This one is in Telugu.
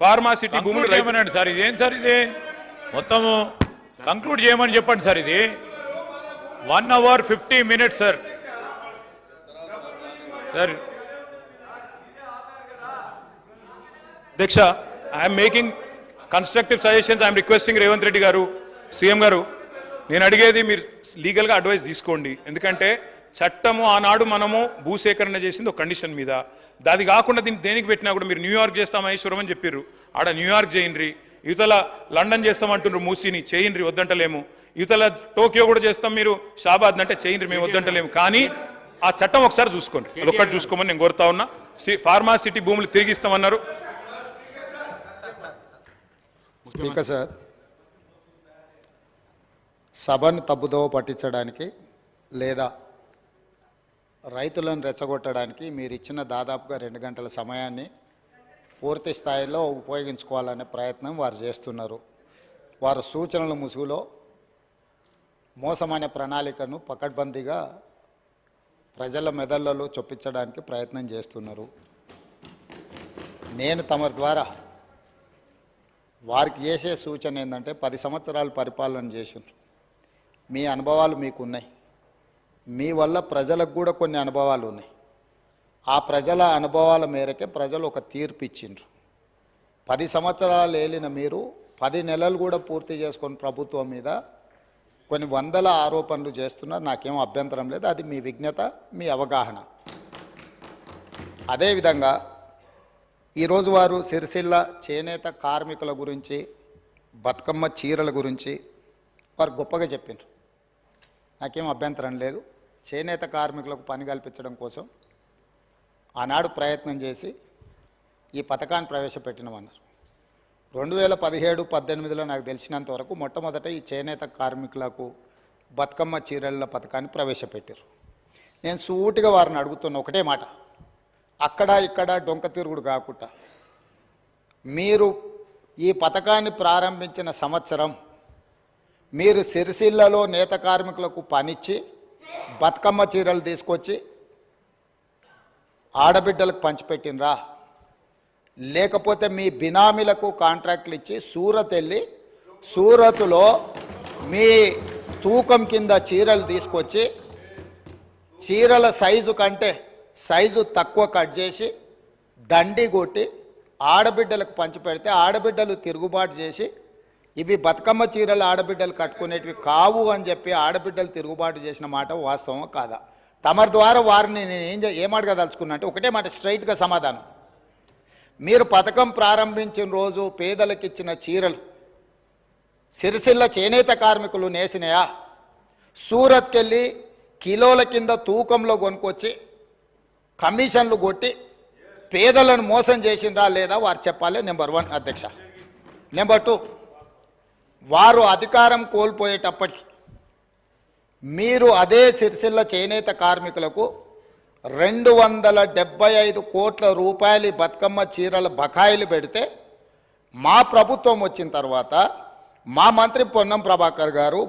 ఫార్మాసిటీ భూములు కంక్లూడ్ రైతు చేయమనండి సార్. ఇదేం సార్ ఇది? మొత్తము కంక్లూడ్ చేయమని చెప్పండి సార్ ఇది. One hour fifty minutes sir sir అధ్యక్ష I'm making constructive suggestions I'm requesting Revanth Reddy గారు సీఎం గారు నేను అడిగేది మీరు లీగల్గా అడ్వైస్ తీసుకోండి. ఎందుకంటే చట్టము ఆనాడు మనము భూసేకరణ చేసింది ఒక కండిషన్ మీద. అది కాకుండా దీన్ని దేనికి పెట్టినా కూడా మీరు న్యూయార్క్ చేస్తాం మహేశ్వరం అని చెప్పారు ఆడ న్యూయార్క్ చేయండి యువతల లండన్ చేస్తామంటున్నారు మూసీని. చేయండి వద్దంటలేము. యువతల టోక్యో కూడా చేస్తాం మీరు. షాబాద్ అంటే చేయండి మేము వద్దంటలేము. కానీ ఆ చట్టం ఒకసారి చూసుకోండి. అదొక్కటి చూసుకోమని నేను కోరుతా ఉన్నా. సి- ఫార్మాసిటీ భూములు తిరిగి ఇస్తామన్నారు. స్పీకర్ సార్ సభను తప్పుదోవ పట్టించడానికి లేదా రైతులను రెచ్చగొట్టడానికి మీరు ఇచ్చిన దాదాపుగా రెండు గంటల సమయాన్ని పూర్తి స్థాయిలో ఉపయోగించుకోవాలనే ప్రయత్నం వారు చేస్తున్నారు. వారు సూచనల ముసుగులో మోసమనే ప్రణాళికను పకడ్బందీగా ప్రజల మెదళ్ళలో చొప్పించడానికి ప్రయత్నం చేస్తున్నారు. నేను తమ ద్వారా వారికి చేసే సూచన ఏంటంటే పది సంవత్సరాలు పరిపాలన చేసిండ్రు మీ అనుభవాలు మీకున్నాయి. మీ వల్ల ప్రజలకు కూడా కొన్ని అనుభవాలు ఉన్నాయి. ఆ ప్రజల అనుభవాల మేరకే ప్రజలు ఒక తీర్పు ఇచ్చిండ్రు. పది సంవత్సరాలు ఏలిన మీరు పది నెలలు కూడా పూర్తి చేసుకొని ప్రభుత్వం మీద కొన్ని వందల ఆరోపణలు చేస్తున్నారు. నాకేం అభ్యంతరం లేదు. అది మీ విజ్ఞత మీ అవగాహన. అదేవిధంగా ఈరోజు వారు సిరిసిల్ల చేనేత కార్మికుల గురించి బతుకమ్మ చీరల గురించి వారు గొప్పగా చెప్పిండ్రు. నాకేం అభ్యంతరం లేదు. చేనేత కార్మికులకు పని కల్పించడం కోసం ఆనాడు ప్రయత్నం చేసి ఈ పథకాన్ని ప్రవేశపెట్టినమన్నారు. రెండు వేల పదిహేడు పద్దెనిమిదిలో నాకు తెలిసినంత వరకు మొట్టమొదట ఈ చేనేత కార్మికులకు బతుకమ్మ చీరల పథకాన్ని ప్రవేశపెట్టారు నేను సూటిగా వారిని అడుగుతున్న ఒకటే మాట. అక్కడ ఇక్కడ డొంక తిరుగుడు కాకుండా మీరు ఈ పథకాన్ని ప్రారంభించిన సంవత్సరం మీరు సిరిసిల్లలో నేత కార్మికులకు పనిచ్చి బతుకమ్మ చీరలు తీసుకొచ్చి ఆడబిడ్డలకు పంచిపెట్టినరా లేకపోతే మీ బినామీలకు కాంట్రాక్ట్లు ఇచ్చి సూరత్ వెళ్ళి సూరత్లో మీ తూకం కింద చీరలు తీసుకొచ్చి చీరల సైజు కంటే సైజు తక్కువ కట్ చేసి దండి కొట్టి ఆడబిడ్డలకు పంచిపెడితే ఆడబిడ్డలు తిరుగుబాటు చేసి ఇవి బతుకమ్మ చీరలు ఆడబిడ్డలు కట్టుకునేటివి కావు అని చెప్పి ఆడబిడ్డలు తిరుగుబాటు చేసిన మాట వాస్తవం కాదా? తమరి ద్వారా వారిని నేను ఏం చే- ఏం అడగదలుచుకున్నా అంటే ఒకటే మాట స్ట్రైట్గా సమాధానం. మీరు పథకం ప్రారంభించిన రోజు పేదలకు ఇచ్చిన చీరలు సిరిసిల్ల చేనేత కార్మికులు నేసినాయా? సూరత్కెళ్ళి కిలోల కింద తూకంలో కొనుక్కొచ్చి కమిషన్లు కొట్టి పేదలను మోసం చేసిండ్రా లేదా వారు చెప్పాలి? నెంబర్ వన్ అధ్యక్ష. నెంబర్ టూ వారు అధికారం కోల్పోయేటప్పటికి మీరు అదే సిరిసిల్ల చేనేత కార్మికులకు రెండు వందల డెబ్బై ఐదు కోట్ల రూపాయలు బతుకమ్మ చీరల బకాయిలు పెడితే మా ప్రభుత్వం వచ్చిన తర్వాత మా మంత్రి పొన్నం ప్రభాకర్ గారు